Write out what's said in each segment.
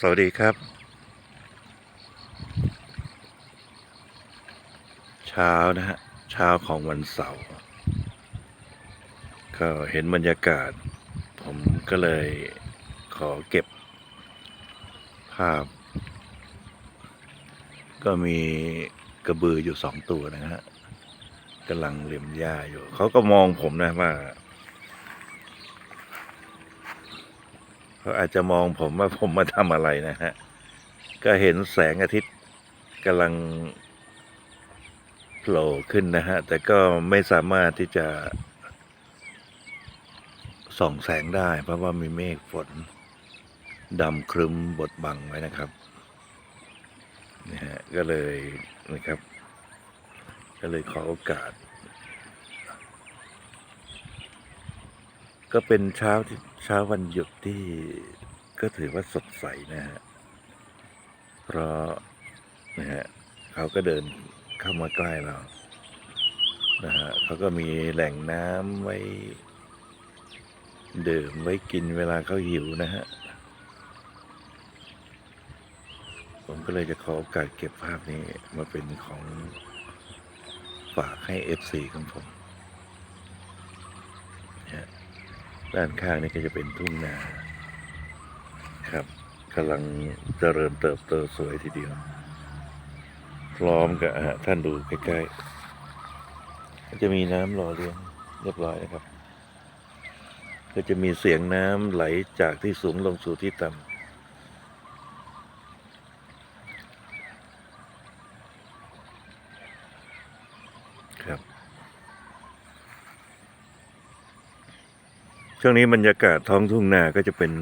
สวัสดีครับ เช้านะฮะ เช้าของวันเสาร์ก็เห็นบรรยากาศ ผมก็เลยขอเก็บ ภาพ ก็มีกระบืออยู่สองตัวนะฮะกำลังเลียมหญ้าอยู่ เขาก็มองผมนะว่า เขาอาจจะมองผมว่าผมมาทำอะไรนะฮะ ก็เห็นแสงอาทิตย์กำลังโผล่ขึ้นนะฮะ แต่ก็ไม่สามารถที่จะส่องแสงได้ เพราะว่ามีเมฆฝนดำครึมบดบังไว้นะครับนะฮะก็เลยนะครับ ก็เลยขอโอกาส ก็เป็นเช้าที่เช้าวันหยุดที่ก็ถือว่าสดใสนะฮะ เพราะนะฮะเขาก็เดินเข้ามาใกล้เรานะฮะเขาก็มีแหล่งน้ำไว้ดื่มไว้กินเวลาเขาหิวนะฮะ ผมก็เลยจะขอโอกาสเก็บภาพนี้มาเป็นของฝากให้ FC ของผมนะฮะ ด้านข้างนี่ก็จะเป็นทุ่งนาครับกำลังเจริญเติบโตสวยทีเดียว พร้อมกับท่านดูใกล้ๆก็จะมีน้ำหล่อเลี้ยงเรียบร้อยนะครับ ก็จะมีเสียงน้ำไหลจากที่สูงลงสู่ที่ต่ำครับ ช่วงนี้บรรยากาศท้องทุ่งนาก็จะเป็น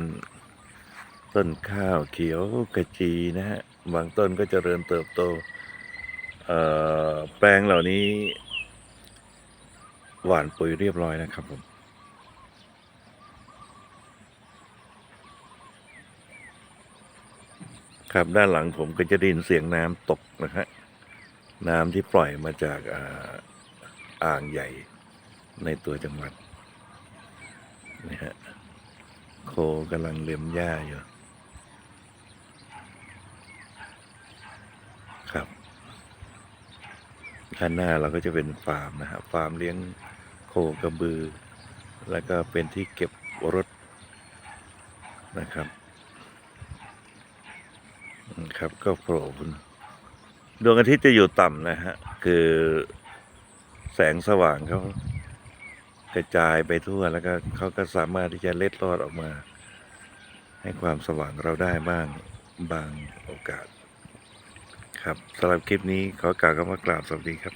ต้นข้าวเขียวกระจีนะฮะบางต้นก็จเจริญเติบโตแปลงเหล่านี้ หว่านปุ๋ยเรียบร้อยนะครับผมครับด้านหลังผมก็จะได้ยินเสียงน้ำตกนะฮะน้ำที่ปล่อยมาจากอ่างใหญ่ในตัวจังหวัด นี่ฮะโคกำลังเล็มหญ้าอยู่ครับด้านหน้าเราก็จะเป็นฟาร์มนะฮะฟาร์มเลี้ยงโคกระบือ แล้วก็เป็นที่เก็บรถนะครับครับก็โผล่ขึ้นดวงอาทิตย์จะอยู่ต่ำนะฮะ คือแสงสว่างเขา กระจายไปทั่วแล้วก็เขาก็สามารถที่จะเล็ดลอดออกมา ให้ความสว่างเราได้บ้างบางโอกาส ครับสำหรับคลิปนี้ขอกล่าวคำว่ากราบสวัสดีครับ